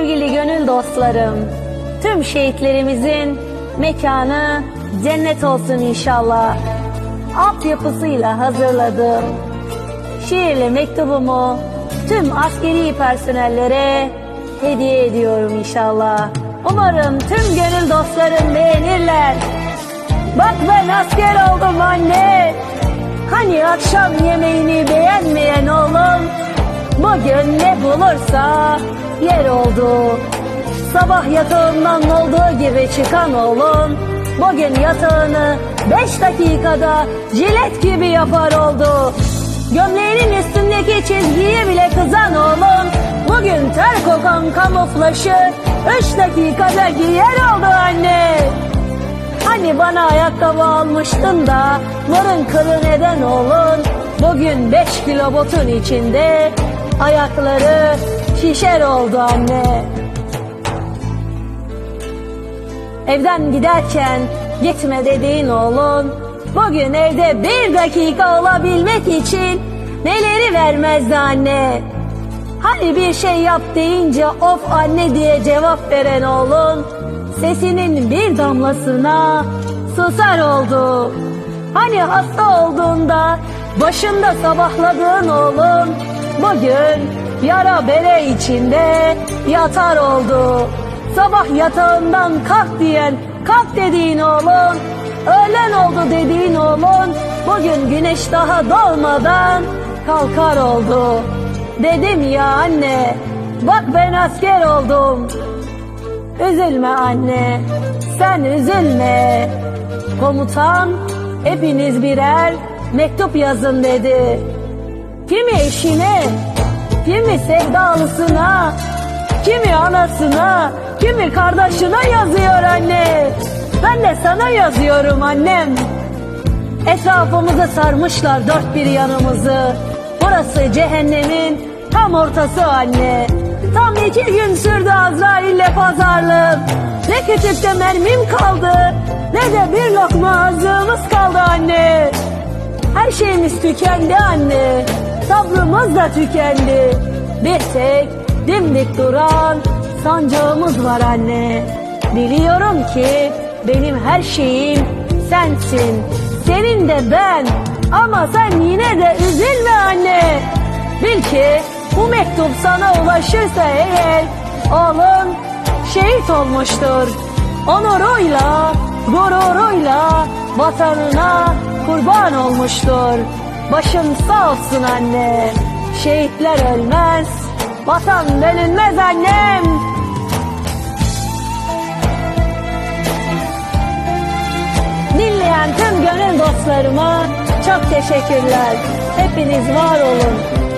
Sevgili gönül dostlarım, tüm şehitlerimizin mekanı cennet olsun inşallah. Altyapısıyla hazırladığım şiirli mektubumu tüm askeri personellere hediye ediyorum inşallah. Umarım tüm gönül dostlarım beğenirler. Bak ben asker oldum anne. Hani akşam yemeğini beğenmeyen oğlum Bugün ne bulursa yer oldu. Sabah yatağından olduğu gibi çıkan oğlum Bugün yatağını beş dakikada jilet gibi yapar oldu. Gömleğinin üstündeki çizgiye bile kızan oğlum Bugün ter kokan kamuflaşı üç dakikada giyer oldu anne. Hani bana ayakkabı almıştın da Mırın kırın eden oğlun Bugün beş kilo botun içinde Ayakları şişer oldu anne. Evden giderken gitme dediğin oğlun Bugün evde bir dakika olabilmek için Neleri vermezdi anne? Hani bir şey yap deyince of anne diye cevap veren oğlun Sesinin bir damlasına susar oldu. Hani hasta olduğunda başında sabahladığın oğlun Bugün yara bere içinde yatar oldu Sabah yatağından kalk diyen kalk dediğin oğlun Öğlen oldu dediğin oğlun Bugün güneş daha doğmadan kalkar oldu Dedim ya anne bak ben asker oldum Üzülme anne, sen üzülme. Komutan hepiniz birer mektup yazın dedi. Kimi eşine, kimi sevdalısına, kimi anasına, kimi kardeşine yazıyor anne. Ben de sana yazıyorum annem. Etrafımızı sarmışlar dört bir yanımızı. Burası cehennemin tam ortası anne. Tam iki gün sürdü Azrail'le pazarlığım. Ne küçükte mermim kaldı, ne de bir lokma azığımız kaldı anne. Her şeyimiz tükendi anne, sabrımız da tükendi. Bir tek dimdik duran sancağımız var anne. Biliyorum ki benim her şeyim sensin, senin de ben. Ama sen yine de üzülme anne. Bil ki bu mektup sana ulaşırsa eğer oğlun şehit olmuştur. Onuruyla, gururuyla vatanına kurban olmuştur. Başın sağ olsun anne. Şehitler ölmez, vatan bölünmez annem. Dinleyen tüm gönül dostlarıma çok teşekkürler. Hepiniz var olun.